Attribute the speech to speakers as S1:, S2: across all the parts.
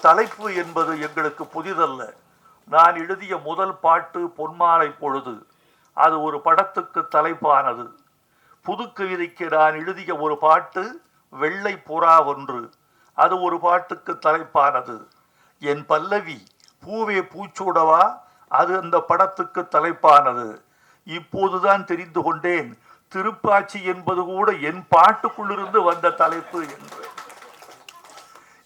S1: தலைப்பு என்பது எங்களுக்கு புதிதல்ல. நான் எழுதிய முதல் பாட்டு பொன்மாலை பொழுது அது ஒரு படத்துக்கு தலைப்பானது. புது கவிதைக்கு நான் எழுதிய ஒரு பாட்டு வெள்ளை புறா ஒன்று அது ஒரு பாட்டுக்கு தலைப்பானது. என் பல்லவி பூவே பூச்சூடவா அது அந்த படத்துக்கு தலைப்பானது. இப்போதுதான் தெரிந்து கொண்டேன் திருப்பாச்சி என்பது கூட என் பாட்டுக்குள்ளிருந்து வந்த தலைப்பு என்று.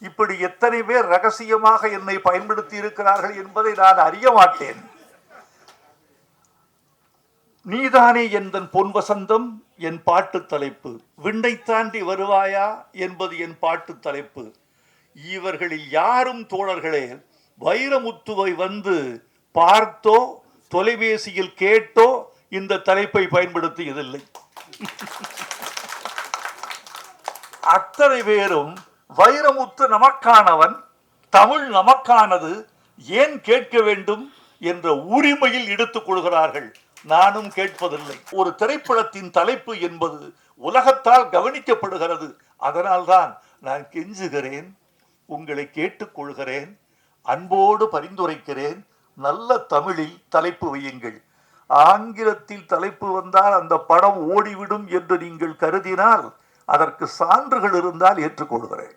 S1: இப்படி எத்தனை பேர் ரகசியமாக என்னை பயன்படுத்தி இருக்கிறார்கள் என்பதை நான் அறிய மாட்டேன். நீதானே எந்தன் பொன் வசந்தம் என் பாட்டு தலைப்பு. விண்ணை தாண்டி வருவாயா என்பது என் பாட்டு தலைப்பு. இவர்களில் யாரும் தோழர்களே வைரமுத்துவை வந்து பார்த்தோ தொலைபேசியில் கேட்டோ இந்த தலைப்பை பயன்படுத்தியதில்லை. அத்தனை பேரும் வைரமுத்து நமக்கானவன் தமிழ் நமக்கானது ஏன் கேட்க வேண்டும் என்ற உரிமையில் எடுத்துக் கொள்கிறார்கள்? நானும் கேட்பதில்லை. ஒரு திரைப்படத்தின் தலைப்பு என்பது உலகத்தால் கவனிக்கப்படுகிறது. அதனால்தான் நான் கெஞ்சுகிறேன் உங்களை கேட்டுக்கொள்கிறேன் அன்போடு பரிந்துரைக்கிறேன். நல்ல தமிழில் தலைப்பு வையுங்கள். ஆங்கிலத்தில் தலைப்பு வந்தால் அந்த படம் ஓடிவிடும் என்று நீங்கள் கருதினால் அதற்கு சான்றுகள் இருந்தால் ஏற்றுக்கொள்கிறேன்.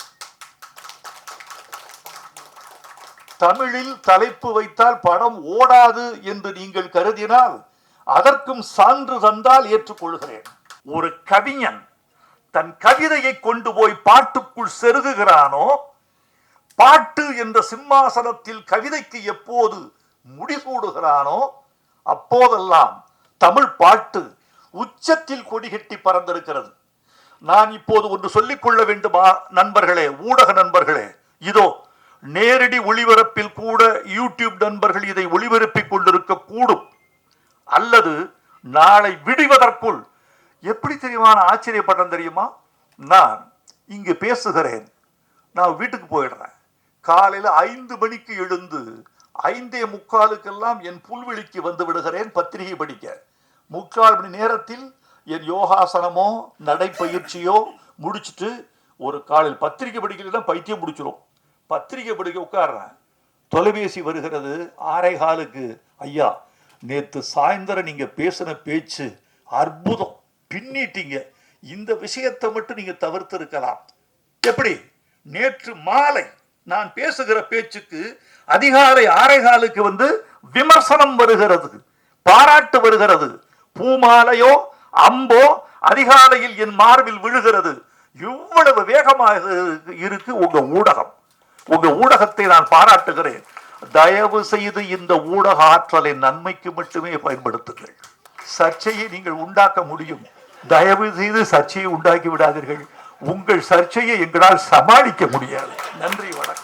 S1: தமிழில் தலைப்பு வைத்தால் படம் ஓடாது என்று நீங்கள் கருதினால் அதற்கும் சான்று தந்தால் ஏற்றுக்கொள்கிறேன். ஒரு கவிஞன் தன் கவிதையை கொண்டு போய் பாட்டுக்குள் செருகுகிறானோ பாட்டு என்ற சிம்மாசனத்தில் கவிதைக்கு எப்போது முடிசூடுகிறானோ அப்போதெல்லாம் தமிழ் பாட்டு உச்சத்தில் கொடிகட்டி பறந்திருக்கிறது. நான் இப்போது ஒன்று சொல்லிக் கொள்ள வேண்டுமா நண்பர்களே ஊடக நண்பர்களே? இதோ நேரடி ஒளிபரப்பில் கூட யூடியூப் நண்பர்கள் இதை ஒளிபரப்பிக் கொண்டிருக்க கூடும். அல்லது நாளை விடுவதற்குள் எப்படி தெரியுமா நான் தெரியுமா? நான் இங்கு பேசுகிறேன். நான் வீட்டுக்கு போயிடுறேன். காலையில் ஐந்து மணிக்கு எழுந்து ஐந்தே முக்காலுக்கெல்லாம் என் புல்வெளிக்கு வந்து விடுகிறேன் பத்திரிகை படிக்க. முக்கால் மணி நேரத்தில் என் யோகாசனமோ நடைப்பயிற்சியோ முடிச்சுட்டு ஒரு காலையில் பத்திரிகை படிக்கலைன்னா பைத்தியம் முடிச்சிடும் பத்திரிகை படிக்க உட்காடுறேன் தொலைபேசி வருகிறது ஆரை காலுக்கு. ஐயா நேற்று சாயந்தரம் நீங்கள் பேசின பேச்சு அற்புதம். பின்னிட்டீங்க. இந்த விஷயத்தை மட்டும் நீங்கள் தவிர்த்து இருக்கலாம். எப்படி? நேற்று மாலை நான் பேசுகிற பேச்சுக்கு அதிகாலை ஆரை காலுக்கு வந்து விமர்சனம் வருகிறது. பாராட்டு வருகிறது. பூமாலையோ அம்போ அதிகாலையில் என் மார்பில் விழுகிறது. இவ்வளவு வேகமாக இருக்கு உங்க ஊடகம். உங்க ஊடகத்தை நான் பாராட்டுகிறேன். தயவு செய்து இந்த ஊடக ஆற்றலை நன்மைக்கு மட்டுமே பயன்படுத்துங்கள். சர்ச்சையை நீங்கள் உண்டாக்க முடியும். தயவு செய்து சர்ச்சையை உண்டாக்கி விடாதீர்கள். உங்கள் சர்ச்சையை எங்களால் சமாளிக்க முடியாது. நன்றி வணக்கம்.